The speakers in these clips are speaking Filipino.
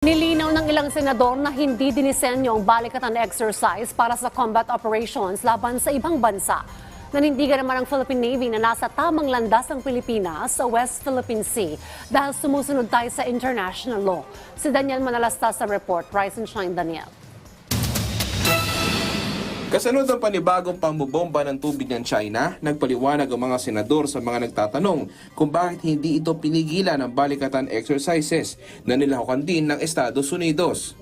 Nilinaw ng ilang senador na hindi dinisenyo ang balikatan exercise para sa combat operations laban sa ibang bansa. Nanindigan naman ang Philippine Navy na nasa tamang landas ang Pilipinas sa West Philippine Sea dahil sumusunod tayo sa international law. Si Daniel Manalasta sa report. Rise and shine, Daniel. Kasunod ang panibagong pambobomba ng tubig ng China, nagpaliwanag ang mga senador sa mga nagtatanong kung bakit hindi ito pinigilan ng balikatan exercises na nilahukan din ng Estados Unidos.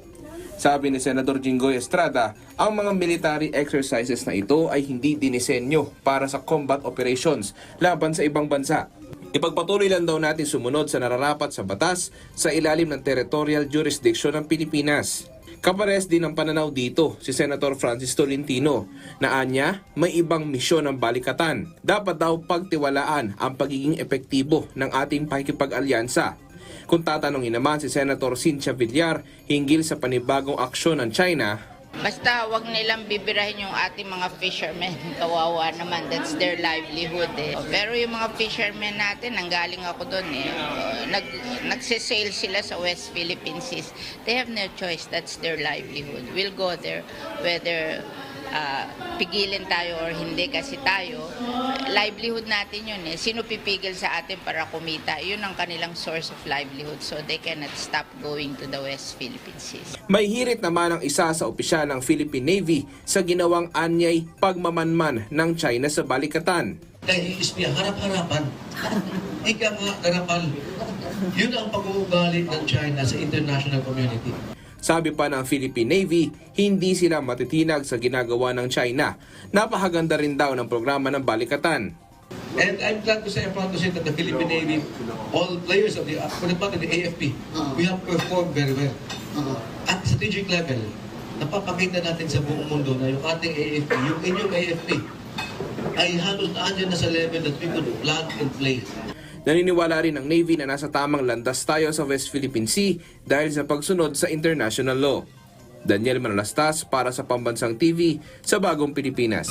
Sabi ni Senador Jinggoy Estrada, ang mga military exercises na ito ay hindi dinisenyo para sa combat operations laban sa ibang bansa. Ipagpatuloy lang daw natin sumunod sa nararapat sa batas sa ilalim ng territorial jurisdiction ng Pilipinas. Kapares din ang pananaw dito si Senator Francis Tolentino na anya may ibang misyon ng balikatan. Dapat daw pagtiwalaan ang pagiging epektibo ng ating pakikipag-alyansa. Kung tatanungin naman si Senator Cynthia Villar hinggil sa panibagong aksyon ng China, Basta wag nilang bibirahin yung ating mga fishermen. Kawawa naman, that's their livelihood eh. Pero yung mga fishermen natin, nanggaling ako doon eh. Uh, Nag, nagsisail sila sa West Philippine Seas. They have no choice, that's their livelihood. We'll go there whether uh, pigilin tayo or hindi kasi tayo, livelihood natin yun eh. Sino pipigil sa atin para kumita? Yun ang kanilang source of livelihood. So they cannot stop going to the West Philippine Seas. May hirit naman ang isa sa opisyal ng Philippine Navy sa ginawang anyay pagmamanman ng China sa balikatan. Dahil ismiya, harap-harapan. Ika nga, karapal. Yun ang pag-uugali ng China sa international community. Sabi pa ng Philippine Navy, hindi sila matitinag sa ginagawa ng China. Napakaganda rin daw ng programa ng balikatan. And I'm glad to say, I'm proud to say that the Philippine Navy, all players of the, for the part of the AFP, we have performed very well. At strategic level, napapakita natin sa buong mundo na yung ating AFP, yung inyong AFP, ay halos naandyan na sa level that we could plug and play. Naniniwala rin ng Navy na nasa tamang landas tayo sa West Philippine Sea dahil sa pagsunod sa international law. Daniel Manalastas para sa Pambansang TV sa Bagong Pilipinas.